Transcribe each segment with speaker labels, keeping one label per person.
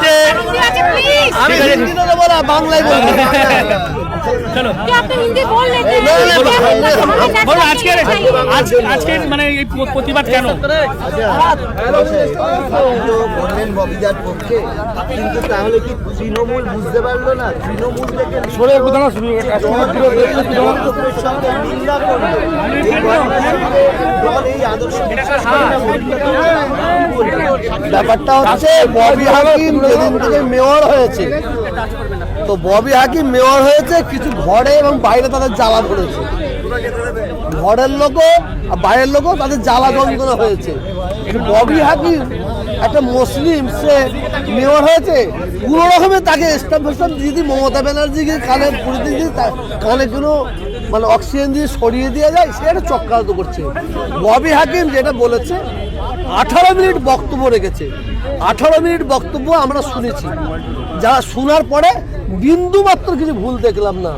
Speaker 1: আছে।
Speaker 2: আমি হিন্দিতে বলা বাংলায় বলব
Speaker 1: চলো। বলো আজকের আজকের মানে এই প্রতিবাদ কেন?
Speaker 2: তাহলে কি বুঝতে না। ব্যাপারটা হচ্ছে মেয়র হয়েছে তো ববি হাকিম মেয়র হয়েছে, কিছু ঘরে এবং বাইরে তাদের জ্বালা পড়েছে ঘরের লোকও আর বাইরের লোকও তাদের জ্বালা যন্ত্রণা হয়েছে। ববি হাকিম একটা মুসলিম, সে মেয়র হয়েছে, পুরো রকমের তাকে স্টাম্প দিয়ে দিয়ে মমতা ব্যানার্জিকে কানে পুড়ে দিয়ে তা- কানে কোনো মানে অক্সিজেন দিয়ে সরিয়ে দেওয়া যায়, সে একটা চক্রান্ত করছে। ববি হাকিম যেটা বলেছে, আঠারো মিনিট বক্তব্য রেখেছে। আঠারো মিনিট বক্তব্য আমরা শুনেছি। যারা শোনার পরে বিন্দু মাত্র কিছু ভুল দেখলাম না।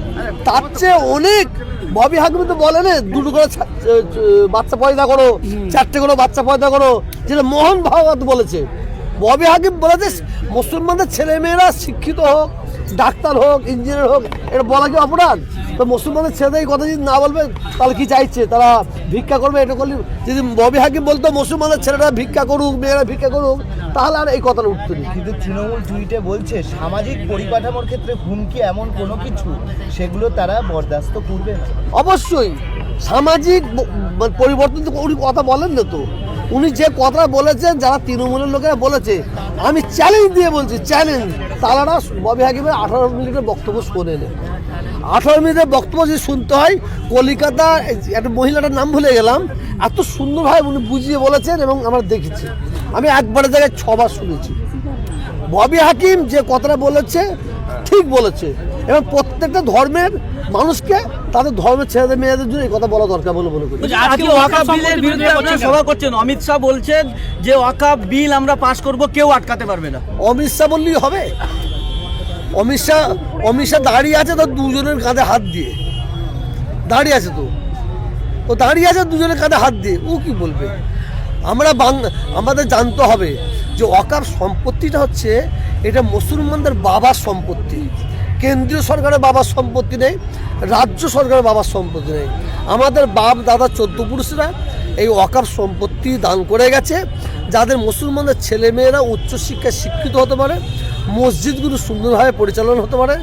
Speaker 2: তার চেয়ে অনেক ববি হাকিম তো বলে না দুটো করে বাচ্চা পয়দা করো চারটে করে বাচ্চা পয়দা করো যেটা মোহন ভাগবত বলেছে। ববি হাকিম বলেছে মুসলমানদের ছেলে মেয়েরা শিক্ষিত হোক ডাক্তার হোক ইঞ্জিনিয়ার হোক এটা বলা কি অপরাধ? তো মুসলমানের ছেলেদের এই কথা যদি না বলবে তাহলে কি চাইছে? তারা ভিক্ষা করবে এটা করলে যদি ববি হাকিম বলতো মুসলমানের ছেলেরা ভিক্ষা করুক মেয়েরা ভিক্ষা করুক তাহলে আর এই কথাটা উঠতো না
Speaker 3: কিন্তু তৃণমূল টুইটে বলছে সামাজিক পরিকাঠামোর ক্ষেত্রে হুমকি এমন কোনো কিছু সেগুলো তারা বরদাস্ত করবে
Speaker 2: অবশ্যই সামাজিক পরিবর্তন তো উনি কথা বলেন না তো। উনি যে কথা বলেছেন, যারা তৃণমূলের লোকেরা বলেছে, আমি চ্যালেঞ্জ দিয়ে বলছি চ্যালেঞ্জ তারা ববি হাকিমের আঠারো মিনিটের বক্তব্য শোনে আঠারো মিনিটের বক্তব্য যদি শুনতে হয়, কলিকাতা, একটা মহিলাটার নাম ভুলে গেলাম, এত সুন্দরভাবে উনি বুঝিয়ে বলেছেন এবং আমরা দেখেছি। আমি একবারের জায়গায় ছবার শুনেছি। ববি হাকিম যে কথাটা বলেছে, ঠিক বলেছে। এবং প্রত্যেকটা ধর্মের মানুষকে তাদের ধর্মের ছেলেদের মেয়েদের জন্য এই কথা বলা দরকার বলে মনে করি।
Speaker 4: আজকে বিলের বিরুদ্ধে আপনারা সভা করছেন। অমিত শাহ বলছেন যে ওয়াকাফ বিল আমরা পাস করব কেউ আটকাতে পারবে না।
Speaker 2: অমিত শাহ বললেই হবে। অমিত শাহ অমিত শাহ দাঁড়িয়ে আছে তো দুজনের কাঁধে হাত দিয়ে। দাঁড়িয়ে আছে তো। ও দাঁড়িয়ে আছে দুজনের কাঁধে হাত দিয়ে। ও কি বলবে? আমরা বাং আমাদের জানতে হবে যে অকার সম্পত্তিটা হচ্ছে এটা মুসলমানদের বাবার সম্পত্তি। কেন্দ্রীয় সরকারের বাবার সম্পত্তি নেই, রাজ্য সরকারের বাবার সম্পত্তি নেই। আমাদের বাপ, দাদা, চোদ্দ পুরুষরা এই অকার সম্পত্তি দান করে গেছে, যাদের মুসলমানদের ছেলেমেয়েরা উচ্চশিক্ষায় শিক্ষিত হতে পারে, মসজিদগুলো সুন্দরভাবে পরিচালনা হতে পারে,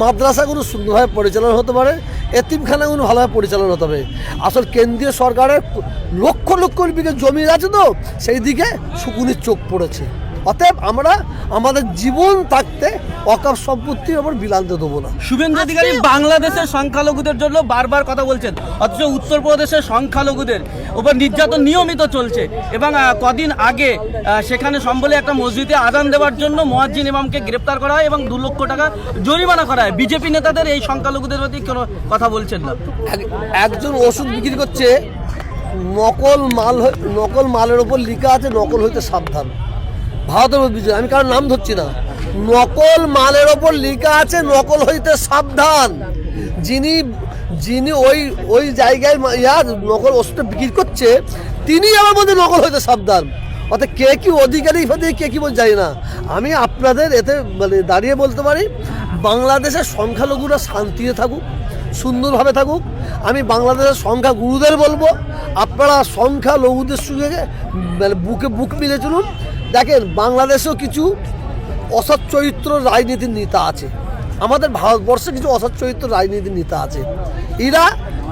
Speaker 2: মাদ্রাসাগুলো সুন্দরভাবে পরিচালনা হতে পারে, এতিমখানাগুলো ভালোভাবে পরিচালনা হতে পারে। আসল কেন্দ্রীয় সরকারের লক্ষ লক্ষ বিঘে জমি আছে তো, সেই দিকে শুকুনির চোখ পড়েছে। অতএব আমরা আমাদের জীবন থাকতে অকাপ সম্পত্তির ওপর বিলান্তে দেবো না।
Speaker 4: শুভেন্দু অধিকারী বাংলাদেশের সংখ্যালঘুদের জন্য বারবার কথা বলছেন অথচ উত্তরপ্রদেশের সংখ্যালঘুদের উপর নির্যাতন নিয়মিত চলছে এবং কদিন আগে সেখানে সম্বলে একটা মসজিদে আদান দেওয়ার জন্য মোয়াজ্জিন ইমামকে গ্রেপ্তার করা হয় এবং দু লক্ষ টাকা জরিমানা করা হয়। বিজেপি নেতাদের এই সংখ্যালঘুদের প্রতি কোনো কথা বলছেন না।
Speaker 2: একজন ওষুধ বিক্রি করছে নকল মাল নকল মালের ওপর লেখা আছে নকল হইতে সাবধান। ভারতের বিজয়, আমি কারণ নাম ধরছি না। নকল মালের ওপর লেখা আছে, নকল হইতে সাবধান। যিনি যিনি ওই ওই জায়গায় মা- ইয়া, নকল ওষুধটা বিক্রি করছে, তিনি আমার মধ্যে নকল হইতে সাবধান। অর্থাৎ কে কি অধিকারী ফাধিকারী কে কি বল জানি না। আমি আপনাদের এতে মানে দাঁড়িয়ে বলতে পারি, বাংলাদেশের সংখ্যালঘুরা শান্তিতে থাকুক, সুন্দরভাবে থাকুক। আমি বাংলাদেশের সংখ্যা গুরুদের বলব। আপনারা সংখ্যালঘুদের সঙ্গে মানে বুকে, বুক মিলে চলুন। দেখেন, বাংলাদেশেও কিছু অসৎ চরিত্র রাজনীতির নেতা আছে। আমাদের ভারতবর্ষে কিছু অসৎ চরিত্র রাজনীতির নেতা আছে। এরা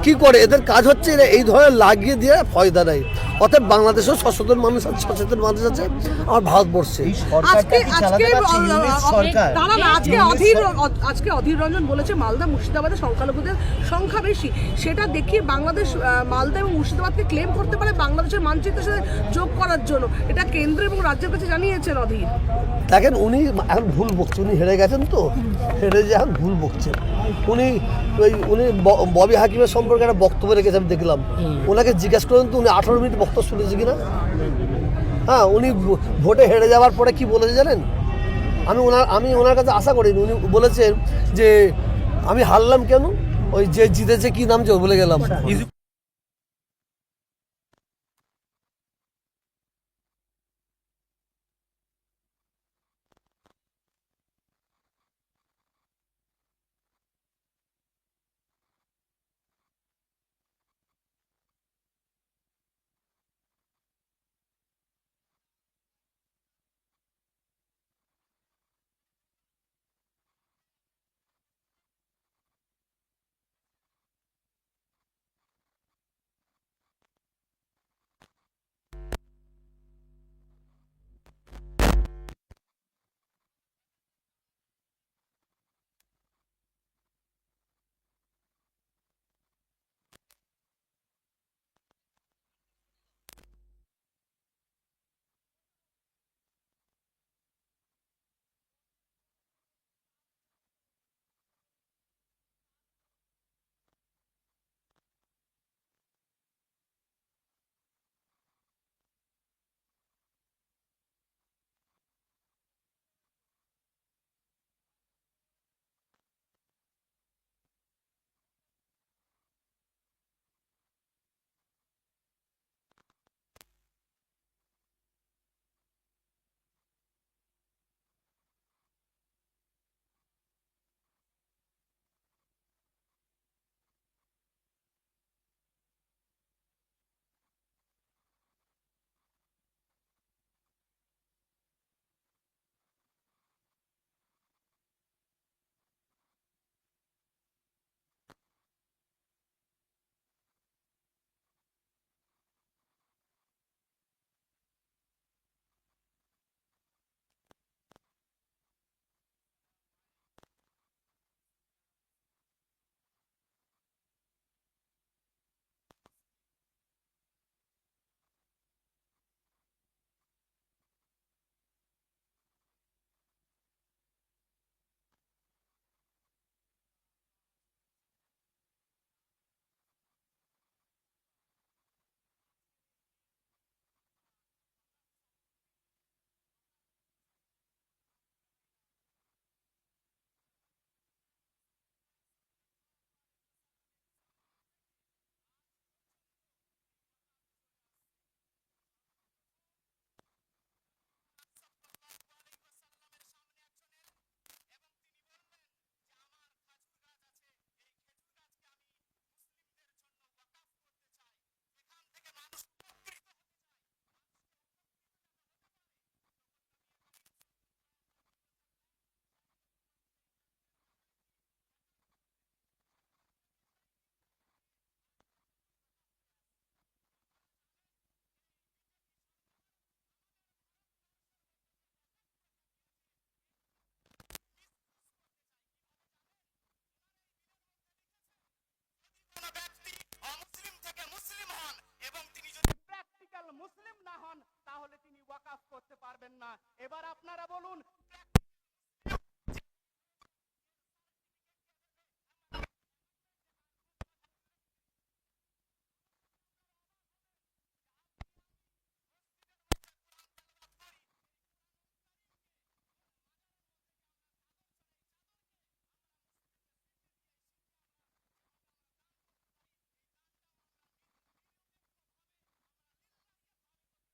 Speaker 2: কি করে? এদের কাজ হচ্ছে এরা এই ধরনের লাগিয়ে দিয়ে ফয়দা নেয়। অতএব বাংলাদেশেও সচেতন মানুষ আছে সচেতন মানুষ আছে আমার ভারতবর্ষে।
Speaker 5: আজকে অধীর আজকে অধীর রঞ্জন বলেছে মালদা মুর্শিদাবাদে সংখ্যালঘুদের সংখ্যা বেশি। সেটা দেখিয়ে বাংলাদেশ মালদা এবং মুর্শিদাবাদকে ক্লেম করতে পারে বাংলাদেশের মানচিত্রের সাথে যোগ করার জন্য। এটা কেন্দ্র এবং রাজ্যের কাছে জানিয়েছেন অধীর।
Speaker 2: দেখেন উনি এখন ভুল বকছে, উনি হেরে গেছেন তো। হেরে যে এখন ভুল বকছেন উনি ওই, উনি ববি হাকিমের সম্পর্কে একটা বক্তব্য রেখেছে, আমি দেখলাম। ওনাকে জিজ্ঞেস করেন তো উনি আঠারো মিনিট বক্তব্য শুনেছে কিনা? হ্যাঁ উনি ভোটে হেরে যাওয়ার পরে কি বলেছে জানেন? আমি ওনার আমি ওনার কাছে আশা করিনি। উনি বলেছেন যে, আমি হারলাম কেন? ওই যে জিতেছে কি নাম যে বলে গেলাম।